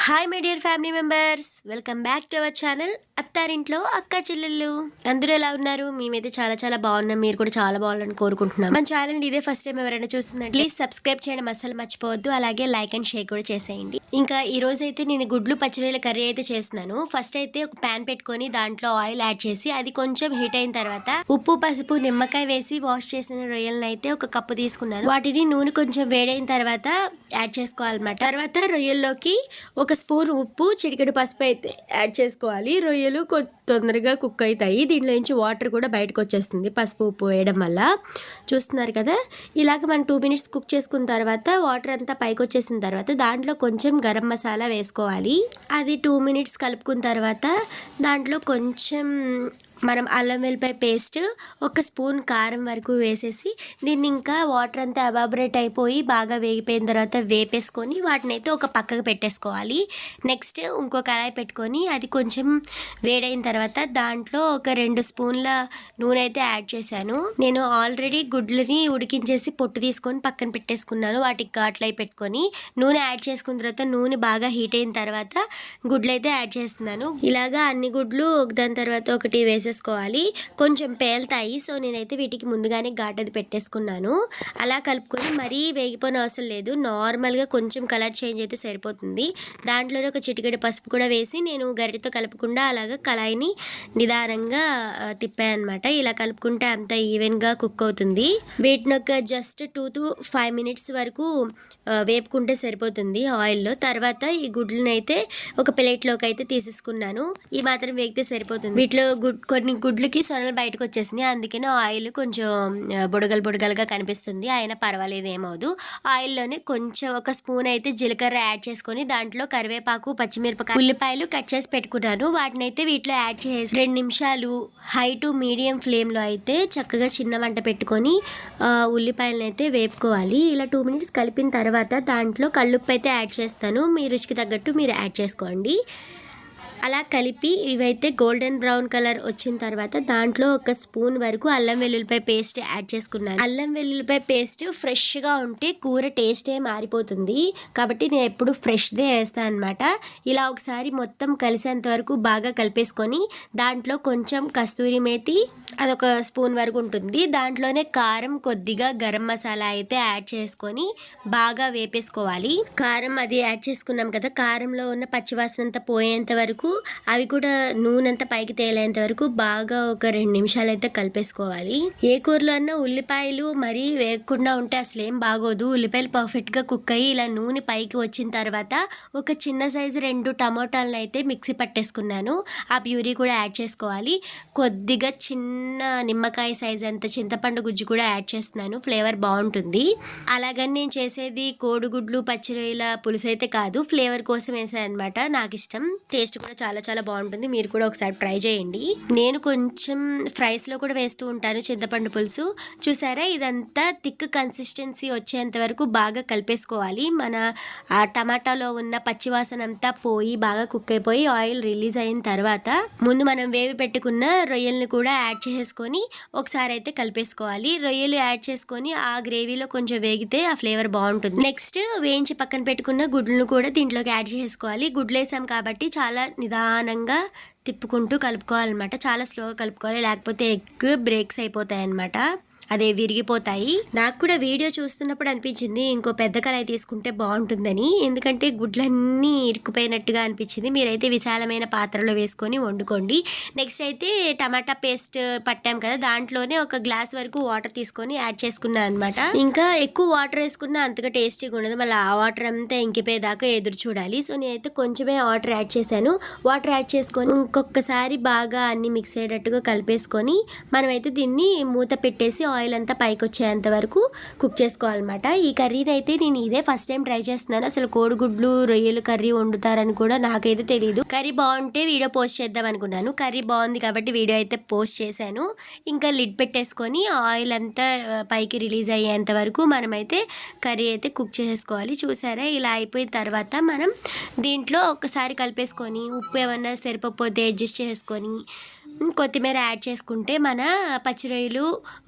Hi my dear family members welcome back to our channel అత్తారింట్లో అక్క చెల్లెళ్ళు. అందరూ ఎలా ఉన్నారు? మేమైతే చాలా చాలా బాగున్నాం. మీరు కూడా చాలా బాగున్నారని కోరుకుంటున్నాం. మన ఛానల్ ఇదే ఫస్ట్ టైం ఎవరైనా చూస్తుందంటే ప్లీజ్ సబ్స్క్రైబ్ చేయడం అసలు మర్చిపోవద్దు. అలాగే లైక్ అండ్ షేర్ కూడా చేసేయండి. ఇంకా ఈ రోజు అయితే నేను గుడ్లు పచ్చిరొయ్యల కర్రీ అయితే చేస్తున్నాను. ఫస్ట్ అయితే ఒక ప్యాన్ పెట్టుకొని దాంట్లో ఆయిల్ యాడ్ చేసి అది కొంచెం హీట్ అయిన తర్వాత ఉప్పు పసుపు నిమ్మకాయ వేసి వాష్ చేసిన రొయ్యలను అయితే ఒక కప్పు తీసుకున్నాను. వాటిని నూనె కొంచెం వేడైన తర్వాత యాడ్ చేసుకోవాలన్నమాట. తర్వాత రొయ్యల్లోకి ఒక స్పూన్ ఉప్పు చిటికెడు పసుపు అయితే యాడ్ చేసుకోవాలి. రొయ్యలు కొ- తొందరగా కుక్ అవుతాయి దీంట్లో నుంచి వాటర్ కూడా బయటకు వచ్చేస్తుంది పసుపు ఉప్పు వేయడం వల్ల. చూస్తున్నారు కదా? ఇలాగ మనం టూ మినిట్స్ కుక్ చేసుకున్న తర్వాత వాటర్ అంతా పైకి వచ్చేసిన తర్వాత దాంట్లో కొంచెం గరం మసాలా వేసుకోవాలి. అది టూ మినిట్స్ కలుపుకున్న తర్వాత దాంట్లో కొంచెం మనం అల్లం వెల్లిపాయ పేస్ట్ ఒక స్పూన్ కారం వరకు వేసేసి దీన్ని ఇంకా వాటర్ అంతా అబాబరేట్ అయిపోయి బాగా వేగిపోయిన తర్వాత వేపేసుకొని వాటిని అయితే ఒక పక్కకు పెట్టేసుకోవాలి. నెక్స్ట్ ఇంకో కళాయి పెట్టుకొని అది కొంచెం వేడైన తర్వాత దాంట్లో ఒక రెండు స్పూన్ల నూనె అయితే యాడ్ చేశాను. నేను ఆల్రెడీ గుడ్లని ఉడికించేసి పొట్టు తీసుకొని పక్కన పెట్టేసుకున్నాను వాటికి ఘాట్లు అయి పెట్టుకొని. నూనె యాడ్ చేసుకున్న తర్వాత నూనె బాగా హీట్ అయిన తర్వాత గుడ్లు అయితే యాడ్ చేస్తున్నాను. ఇలాగా అన్ని గుడ్లు దాని తర్వాత ఒకటి వేసేసుకోవాలి. కొంచెం పేలుతాయి సో నేనైతే వీటికి ముందుగానే ఘాట్ అది పెట్టేసుకున్నాను. అలా కలుపుకొని మరీ వేగిపోయిన అవసరం లేదు. నార్మల్గా కొంచెం కలర్ చేంజ్ అయితే సరిపోతుంది. దాంట్లోనే ఒక చిటికెడు పసుపు కూడా వేసి నేను గరిటతో కలపకుండా అలాగా కళాయిని నిదానంగా తిప్పాయి అనమాట ఇలా కలుపుకుంటే అంత ఈవెన్గా కుక్ అవుతుంది. వీటిని ఒక just two to five minutes వరకు వేపుకుంటే సరిపోతుంది ఆయిల్లో. తర్వాత ఈ గుడ్లను అయితే ఒక ప్లేట్లోకి అయితే తీసేసుకున్నాను. ఈ మాత్రం వేగితే సరిపోతుంది. వీటిలో గుడ్ కొన్ని గుడ్లకి సొనలు బయటకు వచ్చేసినాయి అందుకనే ఆయిల్ కొంచెం బుడగలు బుడగలుగా కనిపిస్తుంది. అయినా పర్వాలేదు ఏమవుదు ఆయిల్లోనే కొంచెం ఒక స్పూన్ అయితే జీలకర్ర యాడ్ చేసుకొని దాంట్లో కరివేపాకు పచ్చిమిరపకాయ ఉల్లిపాయలు కట్ చేసి పెట్టుకున్నాను. వాటిని అయితే వీటిలో యాడ్ చేసి రెండు నిమిషాలు హై టు మీడియం ఫ్లేమ్లో అయితే చక్కగా చిన్న మంట పెట్టుకొని ఉల్లిపాయలను అయితే వేపుకోవాలి. ఇలా టూ మినిట్స్ కలిపిన తర్వాత దాంట్లో కల్లుప్పు అయితే యాడ్ చేస్తాను. మీ రుచికి తగ్గట్టు మీరు యాడ్ చేసుకోండి. అలా కలిపి ఇవైతే గోల్డెన్ బ్రౌన్ కలర్ వచ్చిన తర్వాత దాంట్లో ఒక స్పూన్ వరకు అల్లం వెల్లుల్లిపాయ పేస్ట్ యాడ్ చేసుకున్నాను. అల్లం వెల్లుల్లిపాయ పేస్ట్ ఫ్రెష్గా ఉంటే కూర టేస్టే మారిపోతుంది. కాబట్టి నేను ఎప్పుడు ఫ్రెష్దే వేస్తాను అనమాట ఇలా ఒకసారి మొత్తం కలిసేంత వరకు బాగా కలిపేసుకొని దాంట్లో కొంచెం కస్తూరి మేతి అదొక స్పూన్ వరకు ఉంటుంది. దాంట్లోనే కారం కొద్దిగా గరం మసాలా అయితే యాడ్ చేసుకొని బాగా వేపేసుకోవాలి. కారం అది యాడ్ చేసుకున్నాం కదా కారంలో ఉన్న పచ్చివాసనంతా పోయేంత వరకు అవి కూడా నూనె అంతా పైకి తేలేంత వరకు బాగా ఒక రెండు నిమిషాలు అయితే కలిపేసుకోవాలి. ఏ కూరలో అన్నా ఉల్లిపాయలు మరీ వేయకుండా ఉంటే అసలు ఏం బాగోదు. ఉల్లిపాయలు పర్ఫెక్ట్గా కుక్ అయ్యి ఇలా నూనె పైకి వచ్చిన తర్వాత ఒక చిన్న సైజు రెండు టమోటాలను అయితే మిక్సీ పట్టేసుకున్నాను. ఆ ప్యూరీ కూడా యాడ్ చేసుకోవాలి. కొద్దిగా చిన్న నిమ్మకాయ సైజ్ అంత చింతపండు గుజ్జు కూడా యాడ్ చేస్తున్నాను. ఫ్లేవర్ బాగుంటుంది. అలాగని నేను చేసేది కోడిగుడ్లు పచ్చిరొయ్యల పులుసు అయితే కాదు. ఫ్లేవర్ కోసం వేసాను అనమాట నాకు ఇష్టం టేస్ట్ కూడా చాలా చాలా బాగుంటుంది. మీరు కూడా ఒకసారి ట్రై చేయండి. నేను కొంచెం ఫ్రైస్లో కూడా వేస్తూ ఉంటాను చింతపండు పులుసు. చూసారా? ఇదంతా థిక్ కన్సిస్టెన్సీ వచ్చేంత వరకు బాగా కలిపేసుకోవాలి. మన ఆ టమాటాలో ఉన్న పచ్చివాసన అంతా పోయి బాగా కుక్ అయిపోయి ఆయిల్ రిలీజ్ అయిన తర్వాత ముందు మనం వేవి పెట్టుకున్న రొయ్యల్ని కూడా యాడ్ చేసుకొని ఒకసారి అయితే కలిపేసుకోవాలి. రొయ్యలు యాడ్ చేసుకొని ఆ గ్రేవీలో కొంచెం వేగితే ఆ ఫ్లేవర్ బాగుంటుంది. నెక్స్ట్ వేయించి పక్కన పెట్టుకున్న గుడ్లను కూడా దీంట్లోకి యాడ్ చేసుకోవాలి గుడ్లు వేసాం కాబట్టి చాలా నిదానంగా తిప్పుకుంటూ కలుపుకోవాలన్నమాట. చాలా స్లోగా కలుపుకోవాలి. లేకపోతే ఎగ్ బ్రేక్స్ అయిపోతాయి అన్నమాట అదే విరిగిపోతాయి. నాకు కూడా వీడియో చూస్తున్నప్పుడు అనిపించింది ఇంకో పెద్ద కళాయి తీసుకుంటే బాగుంటుందని. ఎందుకంటే గుడ్లన్నీ ఇరుక్కుపోయినట్టుగా అనిపించింది. మీరైతే విశాలమైన పాత్రలో వేసుకొని వండుకోండి. నెక్స్ట్ అయితే టమాటా పేస్ట్ పట్టాం కదా దాంట్లోనే ఒక గ్లాస్ వరకు వాటర్ తీసుకొని యాడ్ చేసుకున్నాను అనమాట ఇంకా ఎక్కువ వాటర్ వేసుకున్నా అంతగా టేస్టీగా ఉండదు మళ్ళీ ఆ వాటర్ అంతా ఇంకిపోయేదాకా ఎదురు చూడాలి. సో నేనైతే కొంచెమే వాటర్ యాడ్ చేశాను. వాటర్ యాడ్ చేసుకొని ఇంకొకసారి బాగా అన్ని మిక్స్ అయ్యేటట్టుగా కలిపేసుకొని మనమైతే దీన్ని మూత పెట్టేసి ఆయిల్ ఆయిల్ అంతా పైకి వచ్చేంత వరకు కుక్ చేసుకోవాలన్నమాట. ఈ కర్రీని అయితే నేను ఇదే ఫస్ట్ టైం ట్రై చేస్తున్నాను. అసలు కోడిగుడ్లు రొయ్యలు కర్రీ వండుతారని కూడా నాకైతే తెలియదు కర్రీ బాగుంటే వీడియో పోస్ట్ చేద్దాం అనుకున్నాను. కర్రీ బాగుంది కాబట్టి వీడియో అయితే పోస్ట్ చేశాను. ఇంకా లిడ్ పెట్టేసుకొని ఆయిల్ అంతా పైకి రిలీజ్ అయ్యేంత వరకు మనమైతే కర్రీ అయితే కుక్ చేసుకోవాలి. చూసారా? ఇలా అయిపోయిన తర్వాత మనం దీంట్లో ఒకసారి కలిపేసుకొని ఉప్పు ఏమన్నా సరిపోతే అడ్జస్ట్ చేసుకొని కొత్తిమీర యాడ్ చేసుకుంటే మన పచ్చి రొయ్యలు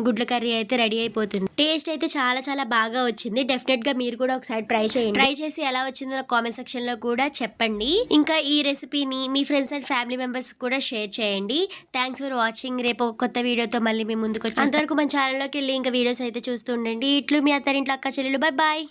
గుడ్ల కర్రీ అయితే రెడీ అయిపోతుంది. టేస్ట్ అయితే చాలా చాలా బాగా వచ్చింది. డెఫినెట్గా మీరు కూడా ఒకసారి ట్రై చేయండి. ట్రై చేసి ఎలా వచ్చిందో కామెంట్ సెక్షన్లో కూడా చెప్పండి. ఇంకా ఈ రెసిపీని మీ ఫ్రెండ్స్ అండ్ ఫ్యామిలీ మెంబర్స్ కూడా షేర్ చేయండి. థ్యాంక్స్ ఫర్ వాచింగ్ రేపు ఒక కొత్త వీడియోతో మళ్ళీ మీ ముందుకు వచ్చి అంతవరకు మన ఛానల్లోకి వెళ్ళి ఇంకా వీడియోస్ అయితే చూస్తూ ఉండండి. ఇట్లు మీ అత్తారింట్లో అక్క చెల్లెలు. Bye bye